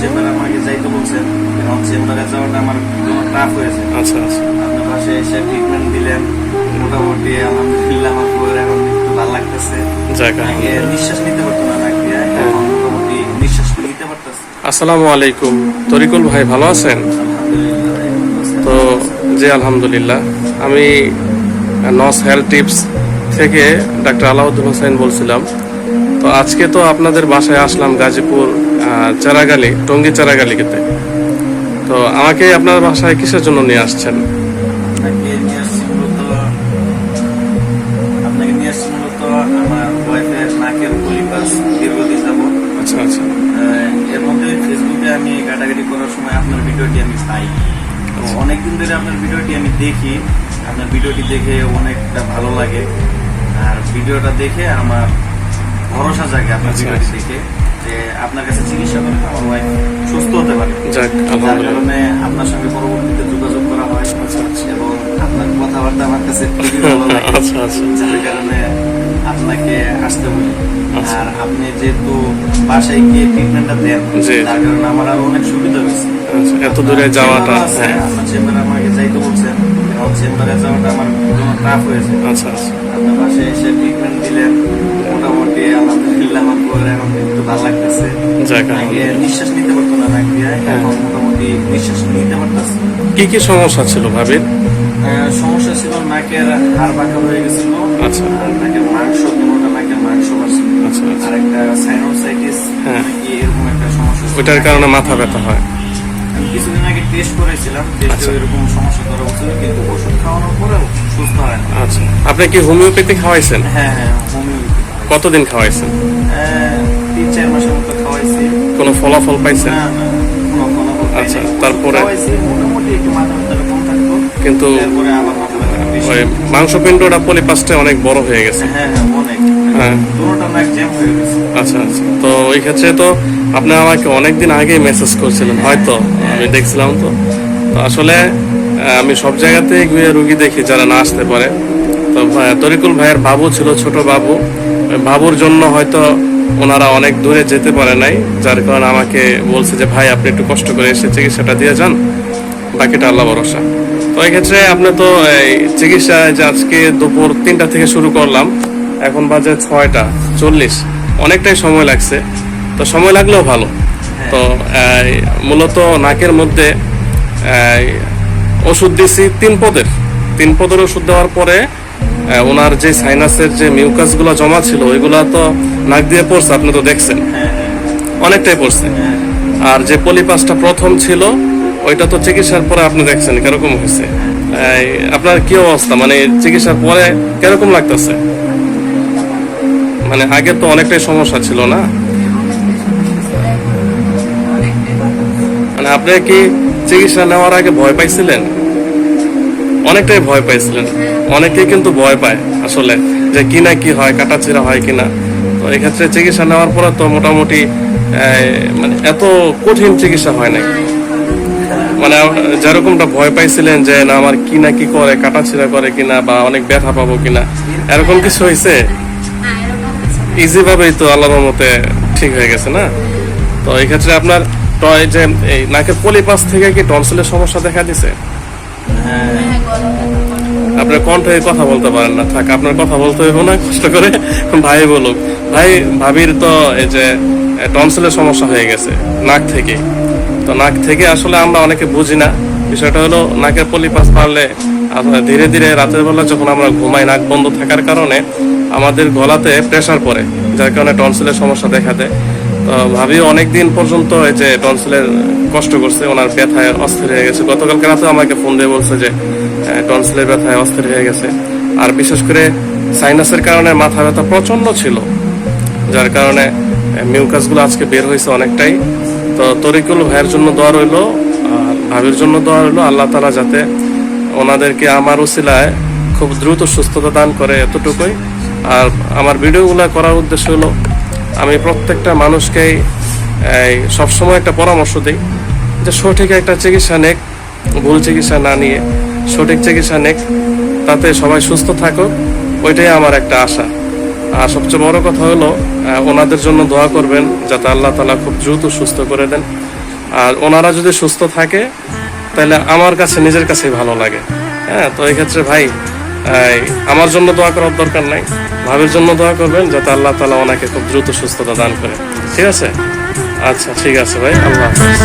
চেম্বারে আমাকে যাইতে বলছেন এখন চেম্বারে যাওয়াটা আমার টাফ হয়েছে। আচ্ছা আচ্ছা। আপনার পাশে এসে ট্রিটমেন্ট দিলেন মোটামুটি আলহামদুলিল্লাহ আমার পুরো এখন একটু ভালো লাগতেছে। আগে নিঃশ্বাস নিতে পারতো না নাকি এখন মোটামুটি নিঃশ্বাস নিতে পারতেছে। আসসালামু আলাইকুম। তরিকুল ভাই ভালো আছেন। তো জি আলহামদুলিল্লাহ। আমি নস হেলথ টিপস থেকে ডাক্তার আলাউদ্দিন হোসেন বলছিলাম। তো আজকে তো আপনাদের বাসায় আসলাম গাজীপুর চারাগালি টঙ্গী চারাগালিতে। তো আমাকে আপনার বাসায় কিসের জন্য নিয়ে আসছেন? আমার ওয়াইফের নাকের পরিপাস দীর্ঘদিন যাব আচ্ছা আচ্ছা। এর মধ্যে ফেসবুকে আমি করার সময় আপনার ভিডিওটি আমি পাই। তো অনেকদিন ধরে আপনার ভিডিওটি আমি দেখি। আপনার ভিডিওটি দেখে অনেকটা ভালো লাগে। আর ভিডিওটা দেখে আমার ভরসা জাগে আপনার আচ্ছা, ভিডিওটি আচ্ছা। দেখে যে আপনার কাছে চিকিৎসা করে আমার ওয়াইফ সুস্থ হতে পারে। যার কারণে আপনার সঙ্গে পরবর্তীতে যোগাযোগ করা হয় এবং আপনার কথাবার্তা আমার কাছে খুবই ভালো লাগে। আচ্ছা আচ্ছা। যার কারণে আপনাকে আসতে বলি। আচ্ছা। আর আপনি যেহেতু বাসায় গিয়ে ট্রিটমেন্টটা দেন। তার কারণে আমার আরও অনেক সুবিধা হয়েছে। আচ্ছা, এত দূরে যাওয়াটা আছে, হ্যাঁ। আপনার চেম্বারে আমাকে যাইতে বলছেন এখন চেম্বারে যাওয়াটা আমার টাফ হয়েছে। আচ্ছা আচ্ছা। আপনার বাসায় এসে ট্রিটমেন্ট দিলেন আমার পুরো এখন একটু ভালো লাগতেছে আগে নিঃশ্বাস নিতে পারতো না নাকি হ্যাঁ। এখন মোটামুটি নিঃশ্বাস নিতে পারতেছে কি কি সমস্যা ছিল ভাবির সমস্যা ছিল নাকের হাড় বাঁকা হয়ে গেছিল আচ্ছা। আর নাকের মাংস কোনোটা নাকের মাংস বাড়ছিল আচ্ছা, আচ্ছা। আর একটা সাইনোসাইটিস হ্যাঁ। নাকি এরকম একটা সমস্যা ছিল। ওইটার কারণে মাথা ব্যথা হয় আমি কিছুদিন আগে টেস্ট করেছিলাম টেস্টে আচ্ছা। এরকম সমস্যা ধরা হচ্ছিল কিন্তু ওষুধ খাওয়ানোর পরেও সুস্থ হয় না আচ্ছা আপনি কি হোমিওপ্যাথি খাওয়াইছেন হ্যাঁ হ্যাঁ হোমিওপ্যাথি কতদিন খাওয়াইছেন কোনো ফলাফল পাইছেন আচ্ছা, তারপরে? কিন্তু ওই মাংসপিণ্ডটা পলিপাসটা অনেক বড় হয়ে গেছে। হ্যাঁ হ্যাঁ হ্যাঁ। আচ্ছা আচ্ছা। তো ওই ক্ষেত্রে তো আপনি আমাকে অনেকদিন আগে মেসেজ করছিলেন হয়তো? আমি দেখছিলাম তো। তো আসলে আমি সব জায়গাতে গিয়ে রুগী দেখি যারা না আসতে পারে। তো তরিকুল ভাইয়ের বাবু ছিল ছোট বাবু। বাবুর জন্য হয়তো ওনারা অনেক দূরে যেতে পারে নাই যার কারণে আমাকে বলছে যে ভাই আপনি একটু কষ্ট করে এসে চিকিৎসাটা দিয়ে যান বাকিটা আল্লাহ ভরসা। তো এই ক্ষেত্রে আপনি তো এই চিকিৎসা যে আজকে দুপুর তিনটা থেকে শুরু করলাম এখন বাজে ছয়টা চল্লিশ। অনেকটাই সময় লাগছে তো সময় লাগলেও ভালো। তো মূলত নাকের মধ্যে ওষুধ দিছি তিন পদের। তিন পদের ওষুধ দেওয়ার পরে ওনার যে সাইনাসের যে মিউকাসগুলো জমা ছিল, ওইগুলা তো নাক দিয়ে পড়ছে, আপনি তো দেখছেন। হ্যাঁ হ্যাঁ অনেকটাই পড়ছে। হ্যাঁ আর যে পলিপাসটা প্রথম ছিল, ওইটা তো চিকিৎসার পরে আপনি দেখছেন, কীরকম হয়েছে। আপনার কি অবস্থা? মানে চিকিৎসার পরে কীরকম লাগতেছে? মানে আগে তো অনেকটাই সমস্যা ছিল না? মানে আপনি কি চিকিৎসা নেওয়ার আগে ভয় পাইছিলেন? অনেকটাই ভয় পাইছিলেন অনেকেই কিন্তু ভয় পায় আসলে যে কি না কি হয় কাটাছিড়া হয় কিনা তো এক্ষেত্রে চিকিৎসা নেওয়ার পরে তো মোটামুটি মানে এত কঠিন চিকিৎসা হয় নাই। মানে যেরকমটা ভয় পাইছিলেন যে না, আমার কি না কি করে কাটাছিড়া করে কিনা বা অনেক ব্যথা পাবো কিনা এরকম কিছু হয়েছে? ইজি ভাবেই তো আল্লাহর মতে ঠিক হয়ে গেছে না? তো এই ক্ষেত্রে আপনার টয় যে এই নাকের পলিপাস থেকে কি টনসিলের সমস্যা দেখা দিছে? আপনার কণ্ঠে কথা বলতে পারেন না। থাক, আপনার কথা বলতে হইব না, কষ্ট করে ভাই বলুক। ভাই, ভাবির তো এই যে টনসিলের সমস্যা হয়ে গেছে, নাক থেকে। তো নাক থেকে আসলে আমরা অনেকে বুঝি না। বিষয়টা হলো, নাকের পলিপাস আপনার ধীরে ধীরে রাতের বেলা যখন আমরা ঘুমাই, নাক বন্ধ থাকার কারণে আমাদের গলাতে প্রেশার পড়ে, যার কারণে টনসিলের সমস্যা দেখা দেয়। ভাবি অনেকদিন পর্যন্ত এই যে টনসিলের কষ্ট করছে, ওনার ব্যথায় অস্থির হয়ে গেছে। গতকালকে রাতে আমাকে ফোন দিয়ে বলছে যে টনসিলের ব্যথায় অস্থির হয়ে গেছে। আর বিশেষ করে সাইনাসের কারণে মাথা ব্যথা প্রচণ্ড ছিল, যার কারণে মিউকাসগুলো আজকে বের হয়েছে অনেকটাই। তো তরিকুল ভাইয়ের জন্য দোয়া রইল, আর ভাবির জন্য দোয়া রইল, আল্লাহ তালা যাতে ওনাদেরকে আমার উসিলায় খুব দ্রুত সুস্থতা দান করে এতটুকুই। আর আমার ভিডিওগুলো করার উদ্দেশ্য হলো আমি প্রত্যেকটা মানুষকেই সবসময় একটা পরামর্শ দিই যে সঠিক একটা চিকিৎসা নেক, ভুল চিকিৎসা না নিয়ে। সঠিক চিকিৎসা নেক, তাতে সবাই সুস্থ থাকুক, ওইটাই আমার একটা আশা। আর সবচেয়ে বড় কথা হলো ওনাদের জন্য দোয়া করবেন যাতে আল্লাহ তালা খুব দ্রুত সুস্থ করে দেন। আর ওনারা যদি সুস্থ থাকে, তাহলে আমার কাছে, নিজের কাছেই ভালো লাগে। হ্যাঁ তো এই ক্ষেত্রে ভাই আমার জন্য দোয়া করার দরকার নাই। ভাবের জন্য দোয়া করবেন যাতে আল্লাহ তালা ওনাকে খুব দ্রুত সুস্থতা দান করে। ঠিক আছে? আচ্ছা ঠিক আছে ভাই, আল্লাহ হাফিজ।